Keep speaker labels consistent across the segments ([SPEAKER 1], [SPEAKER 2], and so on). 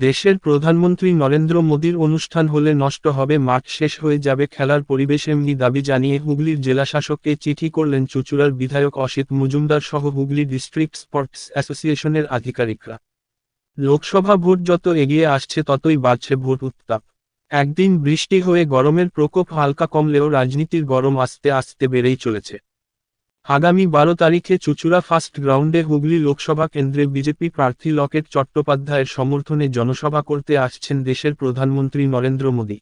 [SPEAKER 1] দেশের প্রধানমন্ত্রী নরেন্দ্র মোদীর অনুষ্ঠান হলে নষ্ট হবে, মাঠ শেষ হয়ে যাবে, খেলার পরিবেশ এমনি দাবি জানিয়ে হুগলির জেলাশাসককে চিঠি করলেন চুচুড়ার বিধায়ক অসিত মজুমদার সহ হুগলি ডিস্ট্রিক্ট স্পোর্টস অ্যাসোসিয়েশনের আধিকারিকরা। লোকসভা ভোট যত এগিয়ে আসছে, ততই বাড়ছে ভোট উত্তাপ। একদিন বৃষ্টি হয়ে গরমের প্রকোপ হালকা কমলেও রাজনীতির গরম আস্তে আস্তে বেড়েই চলেছে। আগামী বারো তারিখে চুচুড়া ফার্স্ট গ্রাউন্ডে হুগলি লোকসভা কেন্দ্রে বিজেপি প্রার্থী লকেট চট্টোপাধ্যায়ের সমর্থনে জনসভা করতে আসছেন দেশের প্রধানমন্ত্রী নরেন্দ্র মোদী।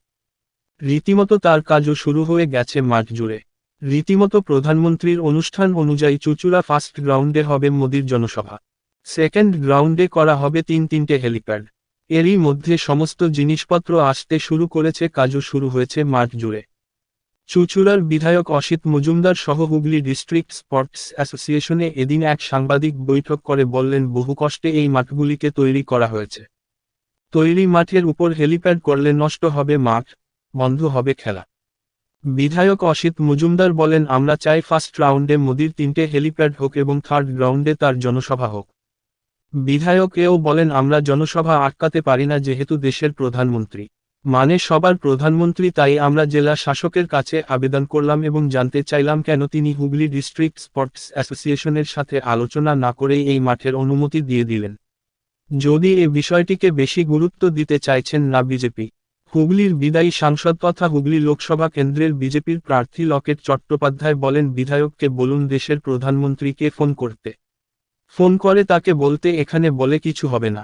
[SPEAKER 1] রীতিমতো তার কাজও শুরু হয়ে গেছে মাঠ জুড়ে। রীতিমতো প্রধানমন্ত্রীর অনুষ্ঠান অনুযায়ী চুচুড়া ফার্স্ট গ্রাউন্ডে হবে মোদীর জনসভা। সেকেন্ড গ্রাউন্ডে করা হবে তিন তিনটে হেলিপ্যাড। এরই মধ্যে সমস্ত জিনিসপত্র আসতে শুরু করেছে, কাজও শুরু হয়েছে মাঠ জুড়ে। চুচুড়ার বিধায়ক অসিত মজুমদার সহ হুগলি ডিস্ট্রিক্ট স্পোর্টস অ্যাসোসিয়েশনে এদিন এক সাংবাদিক বৈঠক করে বললেন, বহু কষ্টে এই মাঠগুলিকে তৈরি করা হয়েছে। তৈরি মাঠের উপর হেলিপ্যাড করলে নষ্ট হবে মাঠ, বন্ধ হবে খেলা। বিধায়ক অসিত মজুমদার বলেন, আমরা চাই ফার্স্ট রাউন্ডে মোদির তিনটে হেলিপ্যাড হোক এবং থার্ড গ্রাউন্ডে তার জনসভা হোক। বিধায়ক এও বলেন, আমরা জনসভা আটকাতে পারি না যেহেতু দেশের প্রধানমন্ত্রী। মানে সবার প্রধানমন্ত্রী তাই আমরা জেলা শাসকের কাছে আবেদন করলাম এবং জানতে চাইলাম কেন তিনি হুগলি ডিস্ট্রিক্ট স্পোর্টস অ্যাসোসিয়েশনের সাথে আলোচনা না করেই এই মাঠের অনুমতি দিয়ে দিলেন। যদি এ বিষয়টিকে বেশি গুরুত্ব দিতে চাইছেন না বিজেপি, হুগলির বিদায়ী সাংসদ তথা হুগলি লোকসভা কেন্দ্রের বিজেপির প্রার্থী লকেট চট্টোপাধ্যায় বলেন, বিধায়ককে বলুন দেশের প্রধানমন্ত্রীকে ফোন করতে। ফোন করে তাকে বলতে এখানে বলে কিছু হবে না।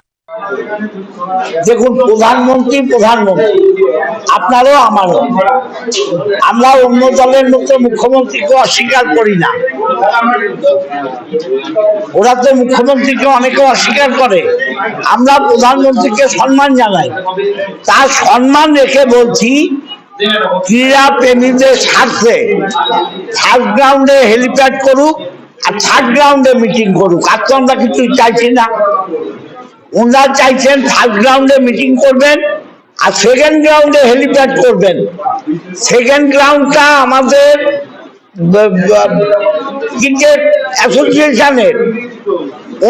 [SPEAKER 2] দেখুন, প্রধানমন্ত্রী প্রধানমন্ত্রী, আপনারও আমারও। আমরা অন্য দলের মতো মুখ্যমন্ত্রীকে অস্বীকার করি না। ওরা তো মুখ্যমন্ত্রীকে অনেকে অস্বীকার করে। আমরা প্রধানমন্ত্রীকে সম্মান জানাই। তার সম্মান রেখে বলছি, ক্রীড়া প্রেমীদের স্বার্থে থার্ড গ্রাউন্ডে হেলিপ্যাড করুক আর থার্ড গ্রাউন্ডে মিটিং করুক। আর তো আমরা কিছু চাইছি না। ওনারা চাইছেন থার্ড গ্রাউন্ডে মিটিং করবেন আর সেকেন্ড গ্রাউন্ডে হেলিপ্যাড করবেন। সেকেন্ড গ্রাউন্ডটা আমাদের ক্রিকেট অ্যাসোসিয়েশনের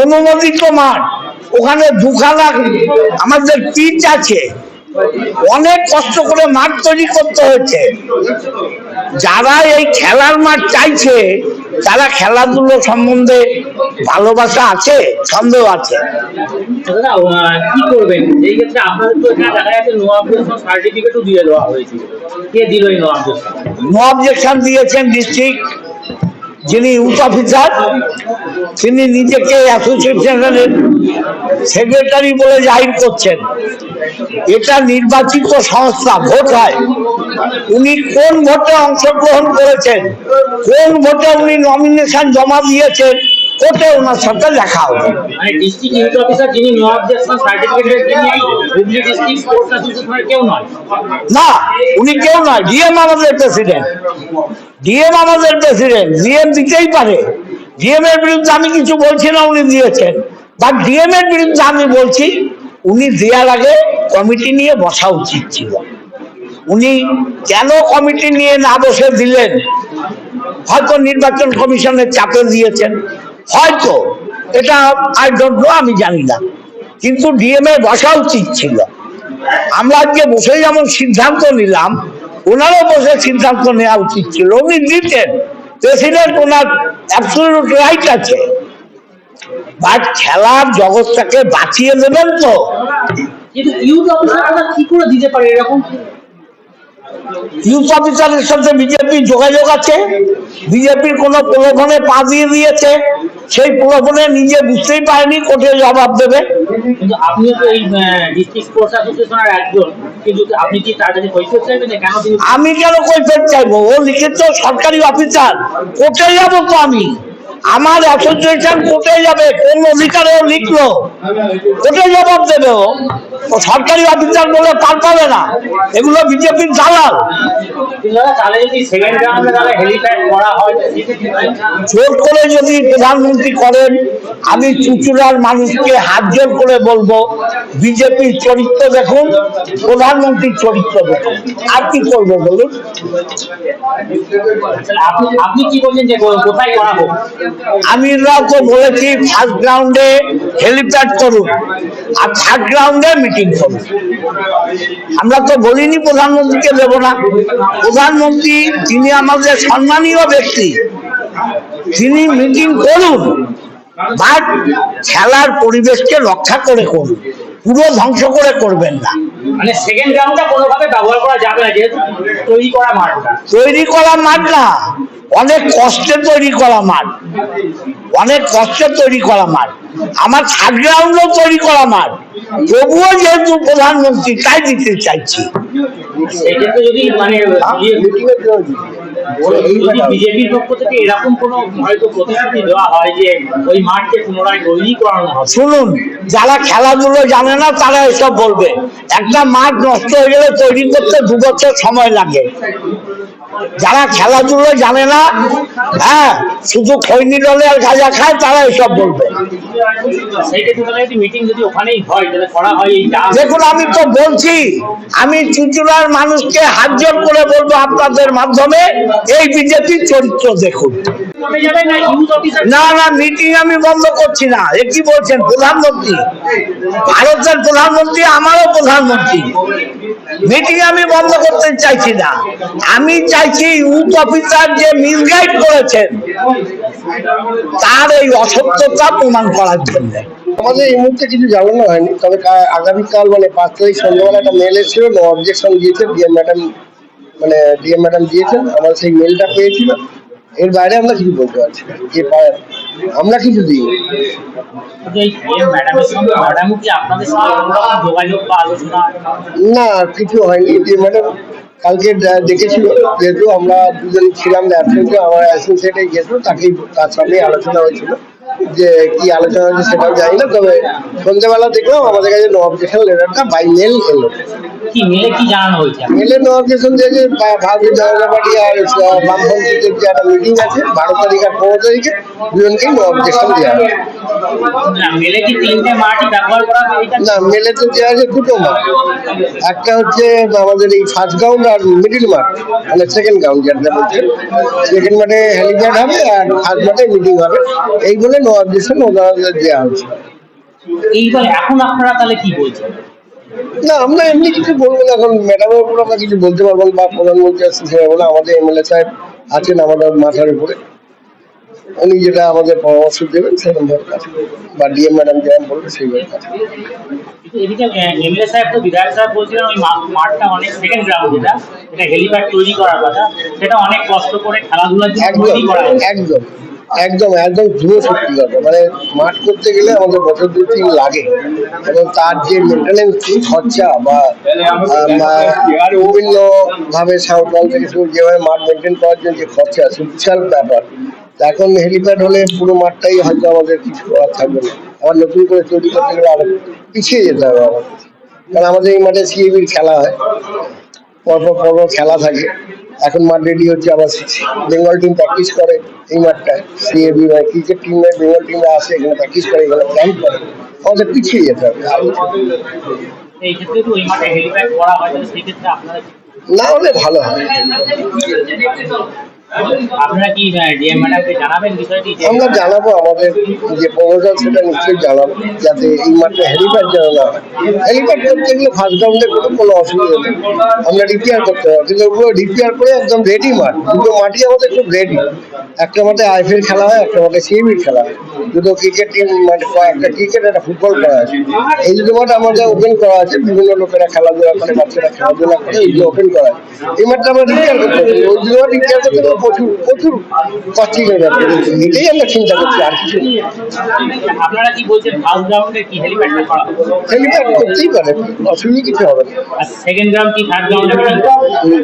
[SPEAKER 2] অনুমোদিত মাঠ। ওখানে দুখানা আমাদের পিচ আছে। অনেক কষ্ট করে মাঠ তৈরি করতে হয়েছে। যারা এই খেলার মাঠ চাইছে তারা খেলাধুলো সম্বন্ধে ভালোবাসা আছে সন্দেহ আছে।
[SPEAKER 3] কি করবেন? এই ক্ষেত্রে আপনাদের তো দেখা যাচ্ছে নো অবজেকশন সার্টিফিকেটও দিয়ে দেওয়া হয়েছিল কে দিল এই নো অবজেকশন
[SPEAKER 2] নো অবজেকশন দিয়েছেন ডিস্ট্রিক্ট যিনি ইউথ অফিসার তিনি নিজেকে অ্যাসোসিয়েশনের সেক্রেটারি বলে জাহির করছেন। এটা নির্বাচিত সংস্থা ভোট হয়। উনি কোন ভোটে অংশগ্রহণ করেছেন কোন ভোটে উনি নমিনেশন জমা দিয়েছেন ওনার সাথে হবে।
[SPEAKER 3] মানে না
[SPEAKER 2] উনি কেউ নয় ডিএম আমাদের প্রেসিডেন্ট ডিএম আমাদের প্রেসিডেন্ট ডিএম দিতেই পারে। ডিএম এর বিরুদ্ধে আমি কিছু বলছি না উনি দিয়েছেন। বা ডিএম এর বিরুদ্ধে আমি বলছি উনি দেওয়ার আগে কমিটি নিয়ে বসা উচিত ছিল। উনি কেন কমিটি নিয়ে না বসে দিলেন? হয়তো নির্বাচন কমিশনের চাপে দিয়েছেন। হয়তো, এটা আই ডোন্ট নো আমি জানি না। কিন্তু ডিএমএ বসা উচিত ছিল। আমরা আজকে বসে যেমন সিদ্ধান্ত নিলাম, ওনারও বসে সিদ্ধান্ত নেওয়া উচিত ছিল। উনি দিতেন। প্রেসিডেন্ট ওনার অ্যাবসলিউট রাইট আছে। বাট খেলার জগৎটাকে বাঁচিয়ে দেবেন তো।
[SPEAKER 3] ইউথ অফিসার কি করে দিতে পারে এরকম?
[SPEAKER 2] ইউথ অফিসারের সাথে বিজেপি যোগাযোগ আছে। বিজেপির কোনো প্রলোভনে পা দিয়ে দিয়েছে। সেই প্রলোভনে নিজে বুঝতেই পারেনি কোর্টে জবাব দেবে।
[SPEAKER 3] কিন্তু আপনিও তো এই ডিস্ট্রিক্ট স্পোর্টস অ্যাসোসিয়েশনের একজন। কিন্তু আপনি কি তার কাছে কৈফিয়ত চাইবেন কেন
[SPEAKER 2] আমি কেন কৈফের চাইব? ও লিখিত সরকারি অফিসার কোর্টে যাব তো আমি। আমার অ্যাসোসিয়েশন কোথায় যাবে? কোন অধিকারে লিখলো? কোথায় জবাব দেবে ও? সরকারি অফিসার বলে পার পাবে না। এগুলো বিজেপির দালাল।
[SPEAKER 3] সেক্ষেত্রে
[SPEAKER 2] জোর করে যদি প্রধানমন্ত্রী করেন আমি চুচুড়ার মানুষকে হাত জোর করে বলব বিজেপির চরিত্র দেখুন প্রধানমন্ত্রীর চরিত্র দেখুন। আর কি করব বলুন?
[SPEAKER 3] আপনি কি বলছেন যে কোথায় করা হোক
[SPEAKER 2] আমিররা তো বলেছি ফার্স্ট গ্রাউন্ডে হেলিপ্যাড করুন আর থার্ড গ্রাউন্ডে মিটিং করুন। আমরা তো বলিনি প্রধানমন্ত্রীকে দেব না। প্রধানমন্ত্রী তিনি আমাদের সম্মানীয় ব্যক্তি তিনি মিটিং করুন বাট খেলার পরিবেশকে রক্ষা করে করুন পুরো ধ্বংস করে করবেন না।
[SPEAKER 3] মানে সেকেন্ড গ্রাউন্ডটা কোনোভাবে ব্যবহার করা যাবে না যেহেতু তৈরি করা মাঠটা।
[SPEAKER 2] তৈরি করা মাঠ না। অনেক কষ্টে তৈরি করা মাঠ অনেক কষ্টে তৈরি করা মাঠ আমার থার্ড গ্রাউন্ডও তৈরি করা মাঠ তবুও যেহেতু প্রধানমন্ত্রী তাই দিতে চাইছি।
[SPEAKER 3] মানে যদি বিজেপির পক্ষ থেকে এরকম কোনো হয়তো প্রতিশ্রুতি দেওয়া হয় যে ওই মাঠকে পুনরায় তৈরি করানো হবে?
[SPEAKER 2] শুনুন যারা খেলাধুলো জানে না তারা এসব বলবে। একটা মাঠ নষ্ট হয়ে গেলে তৈরি করতে দু বছর সময় লাগে। যারা খেলাধুলো জানে না হ্যাঁ শুধু খৈনি দলে আর গাঁজা খায়, তারা এসব বলবে। দেখুন, আমি তো বলছি, আমি চুচুড়ার মানুষকে হাত করে বলব আপনাদের মাধ্যমে, এই বিজেপির চরিত্র দেখুন।
[SPEAKER 3] না
[SPEAKER 2] না মিটিং আমি বন্ধ করছি না, এ কি বলছেন প্রধানমন্ত্রী? ভারতের প্রধানমন্ত্রী, আমারও প্রধানমন্ত্রী। মিটিং আমি বন্ধ করতে চাইছি না। আমি চাইছি ইউথ অফিসার যে মিসগাইড করেছেন, তার এই অসত্যতা প্রমাণ করার জন্য।
[SPEAKER 4] আমাদের এই মুহূর্তে কিছু জানানো হয়নি, তবে আগামীকাল মানে পাঁচ তারিখ সন্ধ্যাবেলা একটা মেল এসেছিল অবজেকশন দিয়েছে ডিএম ম্যাডাম মানে ডিএম ম্যাডাম দিয়েছেন, আমরা সেই মেলটা পেয়েছিল এর বাইরে আমরা কিছু বলতে পারছি না। যে আমরা কিছু দিই না। কিছু হয়নি। ডিএম ম্যাডাম কালকে দেখেছিল যেহেতু আমরা দুজন ছিলাম অ্যাবসেন্টে আমার অ্যাসিস্ট্যান্টে গেছিল তাকেই তার সামনেই আলোচনা হয়েছিল যে কি আলোচনা হয়েছে সেটাও জানি না তবে সন্ধ্যেবেলা দেখলাম আমাদের কাছে নো অবজেকশন লেটারটা বাই মেল এলো।
[SPEAKER 3] কি মেলে কি জানানো হয়েছে?
[SPEAKER 4] মেলে নো অবজেকশন বা- ভারতীয় জনতা পার্টি আর বামপন্থীদের যে একটা মিটিং আছে বারো তারিখ আর পনেরো তারিখে দুজনকেই নো অবজেকশন দেওয়া হবে।
[SPEAKER 3] না মেলে কি তিনটে মাঠই ব্যবহার করা
[SPEAKER 4] না মেলে তো দেওয়া আছে দুটো মাঠ। একটা হচ্ছে আমাদের এই ফার্স্ট গ্রাউন্ড আর মিডিল মাঠ মানে সেকেন্ড গ্রাউন্ড যেটা বলছে। সেকেন্ড মাঠে হেলিপ্যাড হবে আর ফার্স্ট মাঠে মিটিং হবে। এই বলে নো অবজেকশন ওনাদের দেওয়া হচ্ছে
[SPEAKER 3] এইবার এখন আপনারা তাহলে কি বলছেন?
[SPEAKER 4] না আমরা এমনি কিছু বলব না এখন ম্যাডামের উপর আমরা কিছু বলতে পারব না বা প্রধানমন্ত্রী আসছে সেরকম না আমাদের এমএলএ সাহেব আছেন আমাদের মাথার উপরে। উনি যেটা আমাদের পরামর্শ দেবেন সেরকম ভাবে কাজ বা ডিএম ম্যাডাম যেরকম বলবে সেইভাবে কাজ
[SPEAKER 3] এদিকে এমএলএ সাহেব তো বিধায়ক সাহেব বলছিলেন ওই মাঠটা অনেক সেকেন্ড গ্রাউন্ড যেটা এটা হেলিপ্যাড তৈরি করার কথা সেটা অনেক কষ্ট করে খেলাধুলার জন্য তৈরি করা
[SPEAKER 4] একদম। একদম একদম ধ্রুব সত্যি কথা মানে মাঠ করতে গেলে আমাদের বছর দুই তিন লাগে। এবং তার যে মেনটেনেন্স খরচা বা বিভিন্ন ভাবে সাউথ থেকে শুরু যেভাবে মাঠ মেনটেন করার জন্য যে খরচা আছে, বিশাল ব্যাপার। এখন হেলিপ্যাড হলে পুরো মাঠটাই হয়তো আমাদের কিছু করার থাকবে না। আবার নতুন করে তৈরি করতে গেলে আরও পিছিয়ে যেতে হবে আমাদের। কারণ আমাদের এই মাঠে সিএবির খেলা হয়। পরপর পরপর খেলা থাকে। এখন মাঠ রেডি হচ্ছে আবার বেঙ্গল টিম প্র্যাকটিস করে এই মাঠটায়। সিএবি মানে ক্রিকেট টিমের বেঙ্গল টিমরা আসে এখানে প্র্যাকটিস করে এখানে ক্যাম্প করে। আমাদের পিছিয়ে যেতে হবে। না হলে ভালো হয়। আমরা জানাব আমাদের যে প্রমোটার সেটা নিশ্চয়ই জানাব, যাতে এই মাঠে হেলিপ্যাড যেন না হেলিপ্যাড করতে গেলে ফার্স্ট গ্রাউন্ডে কোনো কোনো অসুবিধা নেই। আমরা রিপেয়ার করতে পারব। কিন্তু ওগুলো রিপেয়ার করে একদম রেডি মাঠ। দুটো মাটি আমাদের খুব রেডি একটা মাঠে আইপিএল খেলা হয়, একটা মাঠে সিএমির খেলা হয়। দুটো ক্রিকেট টিম মাঠে একটা ক্রিকেট একটা ফুটবল করা আছে। এই দুটো মাঠ আমাদের ওপেন করা আছে। বিভিন্ন লোকেরা খেলাধুলা করে বাচ্চারা খেলাধুলা করে ওইগুলো ওপেন করা আছে। এই মাঠটা আমরা রিপেয়ার করতে পারি। ওই দুটো মাঠ রিপেয়ার করতে গেলে প্রচুর প্রচুর কস্টিংয়ের ব্যাপার এটাই আমরা চিন্তা করছি আর কিছু
[SPEAKER 3] আপনারা কি বলছেন ফার্স্ট গ্রাউন্ডে কি হেলিপ্যাডটা করা হবে?
[SPEAKER 4] হেলিপ্যাড করতেই পারে অসুবিধা কিছু হবে না।
[SPEAKER 3] সেকেন্ড গ্রাউন্ড কি থার্ড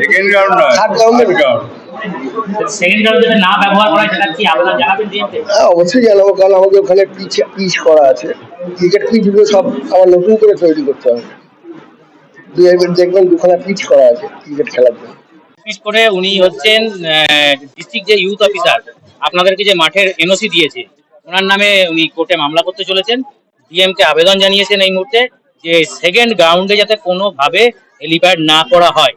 [SPEAKER 5] সেকেন্ড গ্রাউন্ড নয়
[SPEAKER 4] থার্ড
[SPEAKER 3] সেকেন্ড যদি না ব্যবহার করা সেটা কি আপনারা জানাবেন
[SPEAKER 4] হ্যাঁ অবশ্যই জানাব কারণ আমাদের ওখানে পিচ পিচ করা আছে। ক্রিকেট পিচগুলো সব আবার নতুন করে তৈরি করতে হবে। দুই একবার দেখবেন দুখানা পিচ করা আছে ক্রিকেট খেলার জন্য।
[SPEAKER 3] বিশেষ করে উনি হচ্ছেন ডিস্ট্রিক্ট যে ইউথ অফিসার আপনাদেরকে যে মাঠের এনওসি দিয়েছে ওনার নামে উনি কোর্টে মামলা করতে চলেছেন। ডিএম কে আবেদন জানিয়েছেন এই মুহূর্তে যে সেকেন্ড গ্রাউন্ডে যাতে কোনোভাবে হেলিপ্যাড না করা হয়।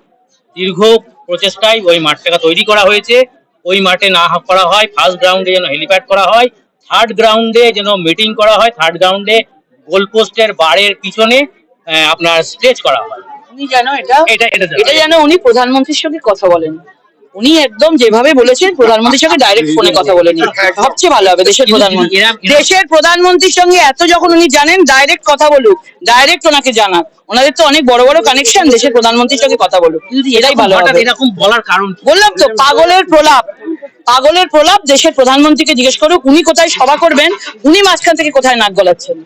[SPEAKER 3] দীর্ঘ প্রচেষ্টায় ওই মাঠটাকে তৈরি করা হয়েছে। ওই মাঠে না করা হয় ফার্স্ট গ্রাউন্ডে যেন হেলিপ্যাড করা হয় থার্ড গ্রাউন্ডে যেন মিটিং করা হয় থার্ড গ্রাউন্ডে গোল গোলপোস্টের বারের পিছনে আপনার স্টেজ করা হয়।
[SPEAKER 6] উনি যেন এটা
[SPEAKER 3] এটা এটা জানা।
[SPEAKER 6] এটা যেন উনি প্রধানমন্ত্রীর সঙ্গে কথা বলেন। উনি একদম যেভাবে বলেছেন প্রধানমন্ত্রীর সঙ্গে ডাইরেক্ট ফোনে কথা বলে নিন। সবচেয়ে ভালো হবে দেশের প্রধানমন্ত্রী। দেশের প্রধানমন্ত্রীর সঙ্গে এত যখন উনি জানেন ডাইরেক্ট কথা বলুক ডাইরেক্ট ওনাকে জানাক। ওনাদের তো অনেক বড় বড় কানেকশন দেশের প্রধানমন্ত্রীর সঙ্গে কথা বলুক। এটাই ভালো হবে।
[SPEAKER 3] এরকম বলার কারণ
[SPEAKER 6] বললাম তো পাগলের প্রলাপ। পাগলের প্রলাপ দেশের প্রধানমন্ত্রীকে জিজ্ঞেস করুক উনি কোথায় সভা করবেন উনি মাঝখান থেকে কোথায় নাক গলাচ্ছেন।